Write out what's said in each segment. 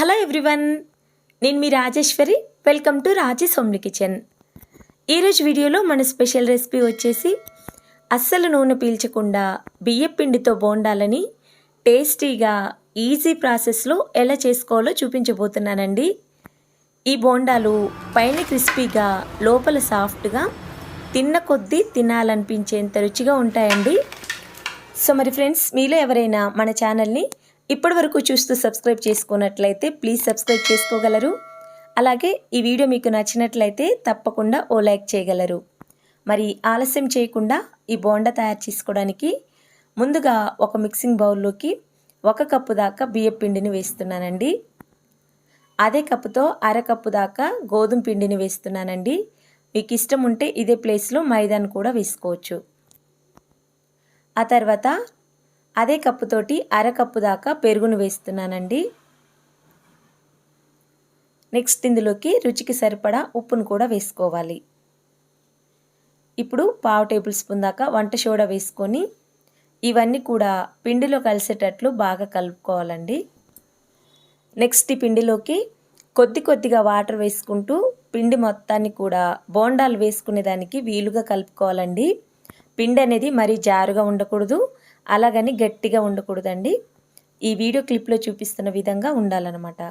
Hello everyone నేను మీ Rajeshwari. Welcome to Rajesh homely kitchen. ఈరోజు వీడియోలో మన స్పెషల్ రెసిపీ వచ్చేసి అస్సలు నూనె పీల్చకుండా బియ్యం పిండితో బోండాలని టేస్టీగా ఈజీ ప్రాసెస్లో ఎలా చేసుకోవాలో చూపించబోతున్నానండి. ఈ బోండాలు పైన క్రిస్పీగా లోపల సాఫ్ట్గా తిన్న కొద్దీ తినాలనిపించేంత రుచిగా ఉంటాయండి. సో మరి ఫ్రెండ్స్ మీలో ఎవరైనా మన ఛానల్ని ఇప్పటి వరకు చూస్తూ సబ్స్క్రైబ్ చేసుకున్నట్లయితే ప్లీజ్ సబ్స్క్రైబ్ చేసుకోగలరు. అలాగే ఈ వీడియో మీకు నచ్చినట్లయితే తప్పకుండా ఓ లైక్ చేయగలరు. మరి ఆలస్యం చేయకుండా ఈ బోండా తయారు చేసుకోవడానికి ముందుగా ఒక మిక్సింగ్ బౌల్లోకి ఒక కప్పు దాకా బియ్యం పిండిని వేస్తున్నానండి. అదే కప్పుతో అరకప్పు దాకా గోధుమ పిండిని వేస్తున్నానండి. మీకు ఇష్టం ఉంటే ఇదే ప్లేస్లో మైదాను కూడా వేసుకోవచ్చు. ఆ తర్వాత అదే కప్పుతోటి అరకప్పు దాకా పెరుగును వేస్తున్నానండి. నెక్స్ట్ ఇందులోకి రుచికి సరిపడా ఉప్పును కూడా వేసుకోవాలి. ఇప్పుడు పావు టేబుల్ స్పూన్ దాకా వంట సోడా వేసుకొని ఇవన్నీ కూడా పిండిలో కలిసేటట్లు బాగా కలుపుకోవాలండి. నెక్స్ట్ ఈ పిండిలోకి కొద్ది కొద్దిగా వాటర్ వేసుకుంటూ పిండి మొత్తాన్ని కూడా బోండాలు వేసుకునే దానికి వీలుగా కలుపుకోవాలండి. పిండి అనేది మరీ జారుగా ఉండకూడదు. అలాగని గట్టిగా ఉండకూడదండి. ఈ వీడియో క్లిప్లో చూపిస్తున్న విధంగా ఉండాలన్నమాట.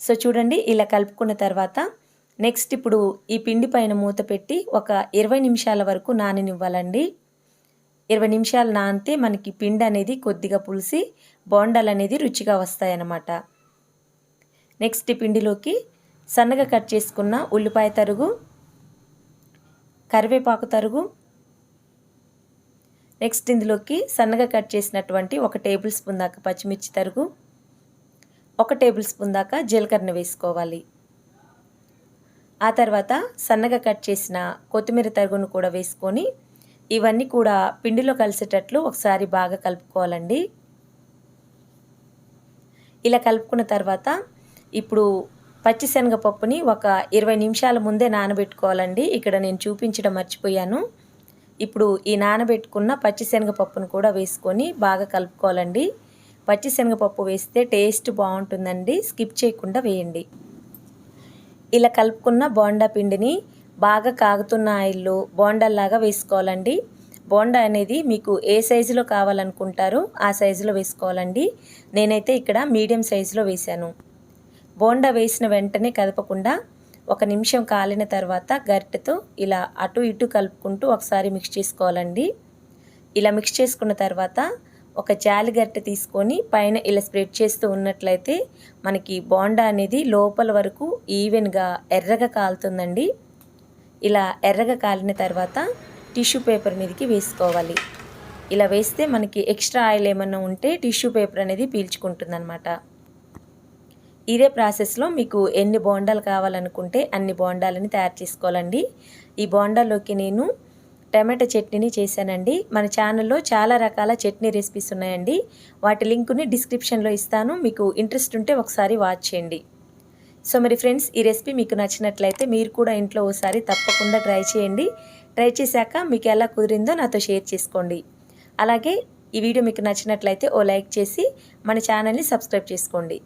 సో చూడండి ఇలా కలుపుకున్న తర్వాత నెక్స్ట్ ఇప్పుడు ఈ పిండి పైన మూత పెట్టి ఒక ఇరవై నిమిషాల వరకు నాననివ్వాలండి. ఇరవై నిమిషాలు నానితే మనకి పిండి అనేది కొద్దిగా పులిసి బోండాలు అనేది రుచిగా వస్తాయన్నమాట. నెక్స్ట్ ఈ పిండిలోకి సన్నగా కట్ చేసుకున్న ఉల్లిపాయ తరుగు కరివేపాకు తరుగు నెక్స్ట్ ఇందులోకి సన్నగా కట్ చేసినటువంటి ఒక టేబుల్ స్పూన్ దాకా పచ్చిమిర్చి తరుగు ఒక టేబుల్ స్పూన్ దాకా జీలకర్ర వేసుకోవాలి. ఆ తర్వాత సన్నగా కట్ చేసిన కొత్తిమీర తరుగును కూడా వేసుకొని ఇవన్నీ కూడా పిండిలో కలిసేటట్లు ఒకసారి బాగా కలుపుకోవాలండి. ఇలా కలుపుకున్న తర్వాత ఇప్పుడు పచ్చిశనగపప్పుని ఒక ఇరవై నిమిషాల ముందే నానబెట్టుకోవాలండి. ఇక్కడ నేను చూపించడం మర్చిపోయాను. ఇప్పుడు ఈ నానబెట్టుకున్న పచ్చిశనగపప్పును కూడా వేసుకొని బాగా కలుపుకోవాలండి. పచ్చిశనగపప్పు వేస్తే టేస్ట్ బాగుంటుందండి. స్కిప్ చేయకుండా వేయండి. ఇలా కలుపుకున్న బోండా పిండిని బాగా కాగుతున్న ఆయిల్లో బోండాల్లాగా వేసుకోవాలండి. బోండా అనేది మీకు ఏ సైజులో కావాలనుకుంటారో ఆ సైజులో వేసుకోవాలండి. నేనైతే ఇక్కడ మీడియం సైజులో వేశాను. బోండా వేసిన వెంటనే కదపకుండా ఒక నిమిషం కాలిన తర్వాత గరిటెతో ఇలా అటు ఇటు కలుపుకుంటూ ఒకసారి మిక్స్ చేసుకోవాలండి. ఇలా మిక్స్ చేసుకున్న తర్వాత ఒక జాలి గరిటె తీసుకొని పైన ఇలా స్ప్రెడ్ చేస్తూ ఉన్నట్లయితే మనకి బోండా అనేది లోపల వరకు ఈవెన్గా ఎర్రగా కాలుతుందండి. ఇలా ఎర్రగా కాలిన తర్వాత టిష్యూ పేపర్ మీదకి వేసుకోవాలి. ఇలా వేస్తే మనకి ఎక్స్ట్రా ఆయిల్ ఏమన్నా ఉంటే టిష్యూ పేపర్ అనేది పీల్చుకుంటుందన్నమాట. ఇదే ప్రాసెస్లో మీకు ఎన్ని బోండాలు కావాలనుకుంటే అన్ని బోండాలని తయారు చేసుకోవాలండి. ఈ బోండాల్లోకి నేను టమాటా చట్నీని చేశానండి. మన ఛానల్లో చాలా రకాల చట్నీ రెసిపీస్ ఉన్నాయండి. వాటి లింకుని డిస్క్రిప్షన్లో ఇస్తాను. మీకు ఇంట్రెస్ట్ ఉంటే ఒకసారి వాచ్ చేయండి. సో మరి ఫ్రెండ్స్ ఈ రెసిపీ మీకు నచ్చినట్లయితే మీరు కూడా ఇంట్లో ఒకసారి తప్పకుండా ట్రై చేయండి. ట్రై చేశాక మీకు ఎలా కుదిరిందో నాతో షేర్ చేసుకోండి. అలాగే ఈ వీడియో మీకు నచ్చినట్లయితే ఓ లైక్ చేసి మన ఛానల్ని సబ్స్క్రైబ్ చేసుకోండి.